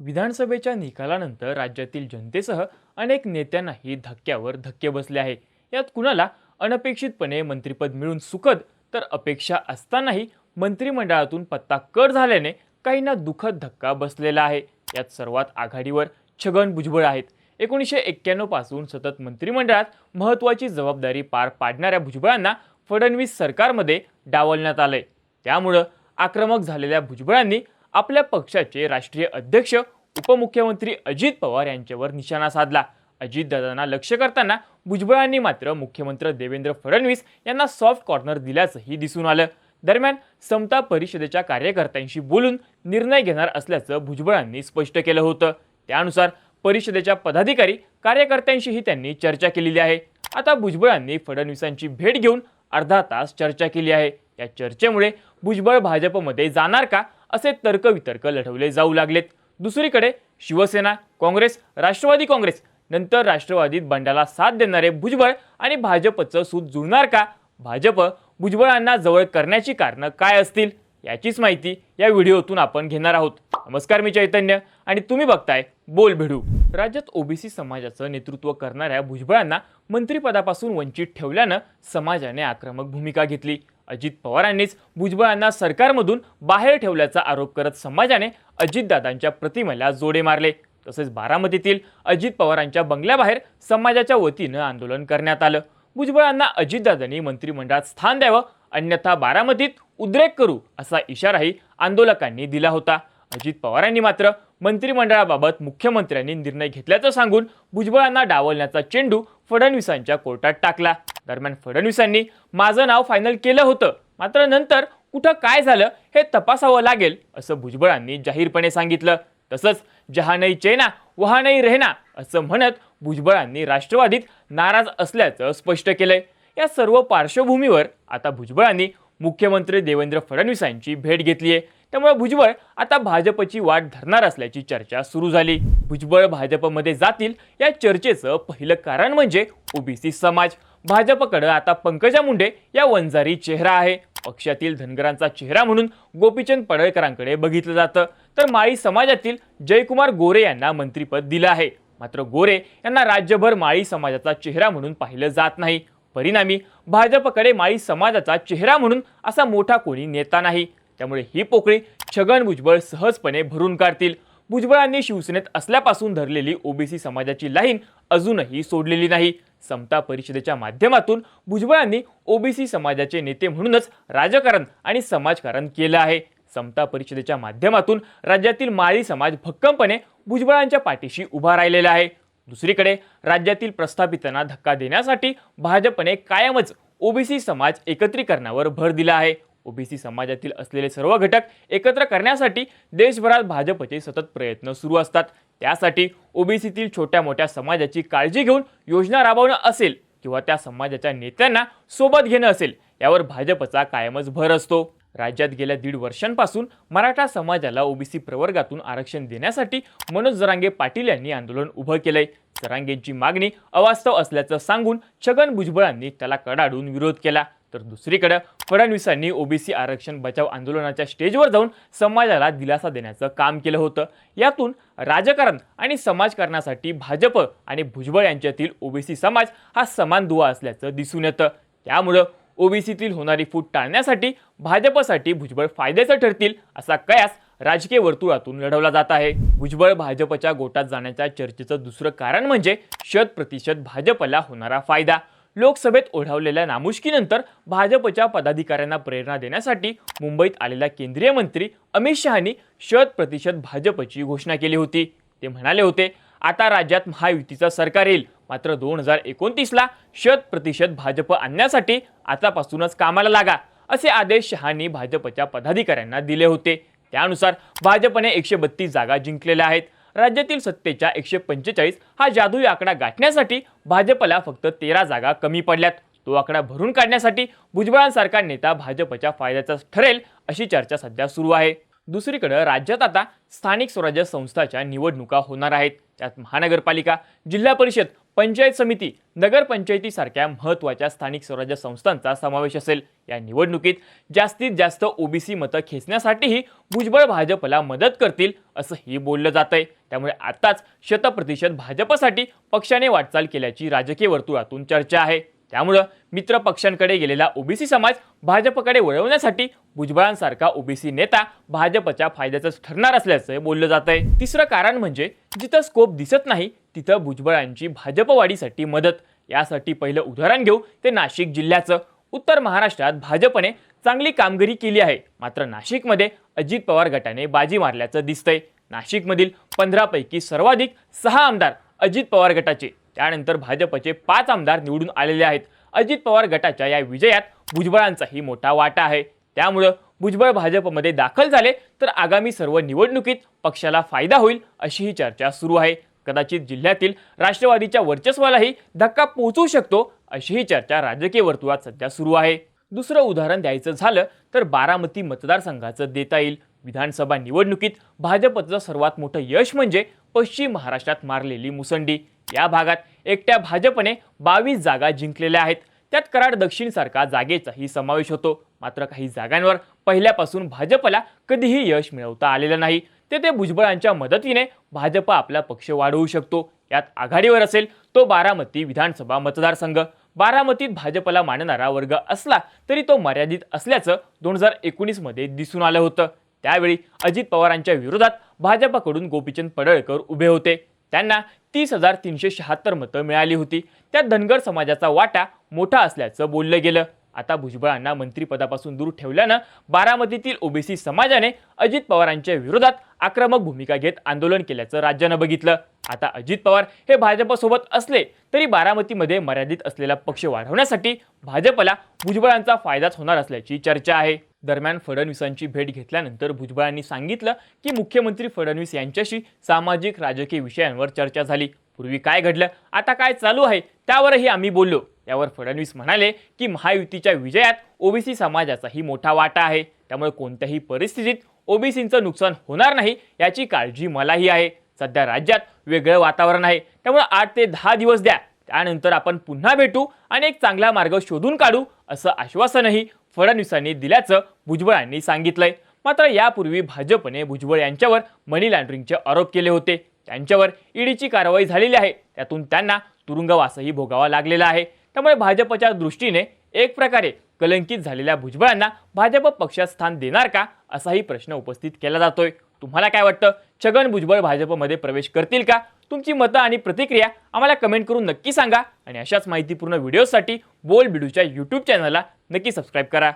विधानसभेच्या निकालानंतर राज्यातील जनतेसह अनेक नेत्यांनाही धक्क्यावर धक्के बसले आहे. यात कुणाला अनपेक्षितपणे मंत्रिपद मिळून सुखद तर अपेक्षा असतानाही मंत्रिमंडळातून पत्ता कर झाल्याने काहींना दुखद धक्का बसलेला आहे. यात सर्वात आघाडीवर छगन भुजबळ आहेत. एकोणीसशे एक्क्याण्णवपासून सतत मंत्रिमंडळात महत्त्वाची जबाबदारी पार पाडणाऱ्या भुजबळांना फडणवीस सरकारमध्ये डावलण्यात आलंय. त्यामुळं आक्रमक झालेल्या भुजबळांनी आपल्या पक्षाचे राष्ट्रीय अध्यक्ष उपमुख्यमंत्री अजित पवार यांच्यावर निशाणा साधला. अजितदादांना लक्ष करताना भुजबळांनी मात्र मुख्यमंत्री देवेंद्र फडणवीस यांना सॉफ्ट कॉर्नर दिल्याचंही दिसून आलं. दरम्यान समता परिषदेच्या कार्यकर्त्यांशी बोलून निर्णय घेणार असल्याचं भुजबळांनी स्पष्ट केलं होतं. त्यानुसार परिषदेच्या पदाधिकारी कार्यकर्त्यांशीही त्यांनी चर्चा केलेली आहे. आता भुजबळांनी फडणवीसांची भेट घेऊन अर्धा तास चर्चा केली आहे. या चर्चेमुळे भुजबळ भाजपमध्ये जाणार का? असे तर्कवितर्क लढवले जाऊ लागलेत. दुसरीकडे शिवसेना काँग्रेस राष्ट्रवादी काँग्रेस नंतर राष्ट्रवादीत बंडाला साथ देणारे भुजबळ आणि भाजपचं सूत जुळणार का? भाजप भुजबळांना जवळ करण्याची कारणं काय असतील? याचीच माहिती या व्हिडिओतून आपण घेणार आहोत. नमस्कार मी चैतन्य आणि तुम्ही बघताय बोल भिडू. राज्यात ओबीसी समाजाचं नेतृत्व करणाऱ्या भुजबळांना मंत्रिपदापासून वंचित ठेवल्यानं समाजाने आक्रमक भूमिका घेतली. अजित पवारांनीच भुजबळांना सरकारमधून बाहेर ठेवल्याचा आरोप करत समाजाने अजितदादांच्या प्रतिमेला जोडे मारले. तसेच बारामतीतील अजित पवारांच्या बंगल्याबाहेर समाजाच्या वतीनं आंदोलन करण्यात आलं. भुजबळांना अजितदादांनी मंत्रिमंडळात स्थान द्यावं अन्यथा बारामतीत उद्रेक करू असा इशाराही आंदोलकांनी दिला होता. अजित पवारांनी मात्र मंत्रिमंडळाबाबत मुख्यमंत्र्यांनी निर्णय घेतल्याचं सांगून भुजबळांना डावलण्याचा चेंडू फडणवीसांच्या कोर्टात टाकला. दरम्यान फडणवीसांनी माझं नाव फायनल केलं होतं. मात्र नंतर कुठं काय झालं हे तपासावं लागेल असं भुजबळांनी जाहीरपणे सांगितलं. तसंच जहा नाही चेना वहा नाही रेहना असं म्हणत भुजबळांनी राष्ट्रवादीत नाराज असल्याचं स्पष्ट केलंय. या सर्व पार्श्वभूमीवर आता भुजबळांनी मुख्यमंत्री देवेंद्र फडणवीसांची भेट घेतली आहे त्यामुळे भुजबळ आता भाजपची वाट धरणार असल्याची चर्चा सुरू झाली. भुजबळ भाजपमध्ये जातील या चर्चेचं पहिलं कारण म्हणजे ओबीसी समाज. भाजपकडं आता पंकजा मुंडे या वंजारी चेहरा आहे. पक्षातील धनगरांचा चेहरा म्हणून गोपीचंद पडळकरांकडे बघितलं जातं. तर माळी समाजातील जयकुमार गोरे यांना मंत्रिपद दिलं आहे. मात्र गोरे यांना राज्यभर माळी समाजाचा चेहरा म्हणून पाहिलं जात नाही. परिणामी भाजपकडे माळी समाजाचा चेहरा म्हणून असा मोठा कोणी नेता नाही. त्यामुळे ही पोकळी छगन भुजबळ सहजपणे भरून काढतील. भुजबळांनी शिवसेनेत असल्यापासून धरलेली ओबीसी समाजाची लाईन अजूनही सोडलेली नाही. समता परिषदेच्या माध्यमातून भुजबळांनी ओबीसी समाजाचे नेते म्हणूनच राजकारण आणि समाजकारण केलं आहे. समता परिषदेच्या माध्यमातून राज्यातील माळी समाज भक्कमपणे भुजबळांच्या पाठीशी उभा राहिलेला आहे. दुसरीकडे राज्यातील प्रस्थापितांना धक्का देण्यासाठी भाजपने कायमच ओबीसी समाज एकत्रीकरणावर भर दिला आहे. ओबीसी समाजातील असलेले सर्व घटक एकत्र करण्यासाठी देशभरात भाजपचे सतत प्रयत्न सुरू असतात. त्यासाठी ओबीसीतील छोट्या मोठ्या समाजाची काळजी घेऊन योजना राबवणं असेल किंवा त्या समाजाच्या नेत्यांना सोबत घेणं असेल यावर भाजपचा कायमच भर असतो. राज्यात गेल्या दीड वर्षांपासून मराठा समाजाला ओबीसी प्रवर्गातून आरक्षण देण्यासाठी मनोज जरांगे पाटील यांनी आंदोलन उभं केलंय. जरांगेंची मागणी अवास्तव असल्याचं सांगून छगन भुजबळांनी त्याला कडाडून विरोध केला. तर दुसरीकडे फडणवीसांनी ओबीसी आरक्षण बचाव आंदोलनाच्या स्टेजवर जाऊन समाजाला दिलासा देण्याचं काम केलं होतं. यातून राजकारण आणि समाजकारणासाठी भाजप आणि भुजबळ यांच्यातील ओबीसी समाज हा समान दुवा असल्याचं दिसून येतं. त्यामुळं ओबीसीतील होणारी फूट टाळण्यासाठी भाजपसाठी भुजबळ फायद्याचं ठरतील असा कयास राजकीय वर्तुळातून लढवला जात आहे. भुजबळ भाजपच्या गोटात जाण्याच्या चर्चेचं दुसरं कारण म्हणजे शत प्रतिशत भाजपला होणारा फायदा. लोकसभेत ओढावलेल्या नामुष्कीनंतर भाजपच्या पदाधिकाऱ्यांना प्रेरणा देण्यासाठी मुंबईत आलेल्या केंद्रीय मंत्री अमित शहानी शत प्रतिशत भाजपची घोषणा केली होती. ते म्हणाले होते आता राज्यात महायुतीचं सरकार येईल. मात्र दोन हजार एकोणतीसला शत प्रतिशत भाजप आणण्यासाठी आतापासूनच कामाला लागा असे आदेश शहानी भाजपच्या पदाधिकाऱ्यांना दिले होते. त्यानुसार भाजपने एकशे बत्तीस जागा जिंकलेल्या आहेत. राज्यातील सत्तेच्या एकशे पंचेचाळीस हा जादुई आकडा गाठण्यासाठी भाजपला फक्त तेरा जागा कमी पडल्यात. तो आकडा भरून काढण्यासाठी भुजबळांसारखा नेता भाजपच्या फायद्याचा ठरेल अशी चर्चा सध्या सुरू आहे. दुसरीकडे राज्यात आता स्थानिक स्वराज्य संस्थाच्या निवडणुका होणार आहेत. त्यात महानगरपालिका जिल्हा परिषद पंचायत समिती नगरपंचायतीसारख्या महत्त्वाच्या स्थानिक स्वराज्य संस्थांचा समावेश असेल. या निवडणुकीत जास्तीत जास्त ओबीसी मतं खेचण्यासाठीही भुजबळ भाजपला मदत करतील असंही बोललं जात आहे त्यामुळे आताच शतप्रतिशत भाजपसाठी पक्षाने वाटचाल केल्याची राजकीय वर्तुळातून चर्चा आहे. त्यामुळं मित्र पक्षांकडे गेलेला ओबीसी समाज भाजपकडे वळवण्यासाठी भुजबळांसारखा ओबीसी नेता भाजपच्या फायद्याचंच ठरणार असल्याचं बोललं जात आहे तिसरं कारण म्हणजे जिथं स्कोप दिसत नाही तिथं भुजबळांची भाजप वाढीसाठी मदत. यासाठी पहिलं उदाहरण घेऊ ते नाशिक जिल्ह्याचं. उत्तर महाराष्ट्रात भाजपने चांगली कामगिरी केली आहे. मात्र नाशिकमध्ये अजित पवार गटाने बाजी मारल्याचं दिसतंय. नाशिकमधील पंधरापैकी सर्वाधिक सहा आमदार अजित पवार गटाचे. त्यानंतर भाजपचे पाच आमदार निवडून आलेले आहेत. अजित पवार गटाच्या या विजयात भुजबळांचाही मोठा वाटा आहे. त्यामुळं भुजबळ भाजपमध्ये दाखल झाले तर आगामी सर्व निवडणुकीत पक्षाला फायदा होईल अशीही चर्चा सुरू आहे. कदाचित जिल्ह्यातील राष्ट्रवादीच्या वर्चस्वालाही धक्का पोहोचू शकतो अशीही चर्चा राजकीय वर्तुळात सध्या सुरू आहे. दुसरं उदाहरण द्यायचं झालं तर बारामती मतदारसंघाचं देता येईल. विधानसभा निवडणुकीत भाजपचं सर्वात मोठं यश म्हणजे पश्चिम महाराष्ट्रात मारलेली मुसंडी. या भागात एकट्या भाजपने बावीस जागा जिंकलेल्या आहेत. त्यात कराड दक्षिणसारखा जागेचाही समावेश होतो. मात्र काही जागांवर पहिल्यापासून भाजपला कधीही यश मिळवता आलेलं नाही. ते ते भुजबळांच्या मदतीने भाजप आपला पक्ष वाढवू शकतो. यात आघाडीवर असेल तो बारामती विधानसभा मतदारसंघ. बारामतीत भाजपला मानणारा वर्ग असला तरी तो मर्यादित असल्याचं दोन हजार एकोणीसमध्ये दिसून आलं होतं. त्यावेळी अजित पवारांच्या विरोधात भाजपाकडून गोपीचंद पडळकर उभे होते. त्यांना तीस हजार तीनशे शहात्तर मतं मिळाली होती. त्यात धनगर समाजाचा वाटा मोठा असल्याचं बोललं गेलं. आता भुजबळांना मंत्रिपदापासून दूर ठेवल्यानं बारामतीतील ओबीसी समाजाने अजित पवारांच्या विरोधात आक्रमक भूमिका घेत आंदोलन केल्याचं राज्यानं बघितलं. आता अजित पवार हे भाजपसोबत असले तरी बारामतीमध्ये मर्यादित असलेला पक्ष वाढवण्यासाठी भाजपला भुजबळांचा फायदाच होणार असल्याची चर्चा आहे. दरम्यान फडणवीसांची भेट घेतल्यानंतर भुजबळांनी सांगितलं की मुख्यमंत्री फडणवीस यांच्याशी सामाजिक राजकीय विषयांवर चर्चा झाली. पूर्वी काय घडलं? आता काय चालू आहे? त्यावरही आम्ही बोललो. यावर फडणवीस म्हणाले की महायुतीच्या विजयात ओबीसी समाजाचाही मोठा वाटा आहे. त्यामुळे कोणत्याही परिस्थितीत ओबीसींचं नुकसान होणार नाही याची काळजी मलाही आहे. सध्या राज्यात वेगळं वातावरण आहे. त्यामुळे आठ ते दहा दिवस द्या. त्यानंतर आपण पुन्हा भेटू आणि एक चांगला मार्ग शोधून काढू असं आश्वासनही फडणवीसांनी दिल्याचं भुजबळांनी सांगितलंय. मात्र यापूर्वी भाजपने भुजबळ यांच्यावर मनी लॉन्ड्रिंगचे आरोप केले होते. त्यांच्यावर ईडीची कारवाई झालेली आहे. त्यातून त्यांना तुरुंगवासही भोगावा लागलेला आहे. त्यामुळे भाजपच्या दृष्टीने एक प्रकारे कलंकित झालेल्या भुजबळांना भाजप पक्षात स्थान देणार का असाही प्रश्न उपस्थित केला जातोय. तुम्हाला काय वाटतं? छगन भुजबळ भाजपमध्ये प्रवेश करतील का? तुमची मतं आणि प्रतिक्रिया आम्हाला कमेंट करून नक्की सांगा आणि अशाच माहितीपूर्ण व्हिडिओसाठी बोल बिडूच्या यूट्यूब चॅनलला नक्की सबस्क्राईब करा.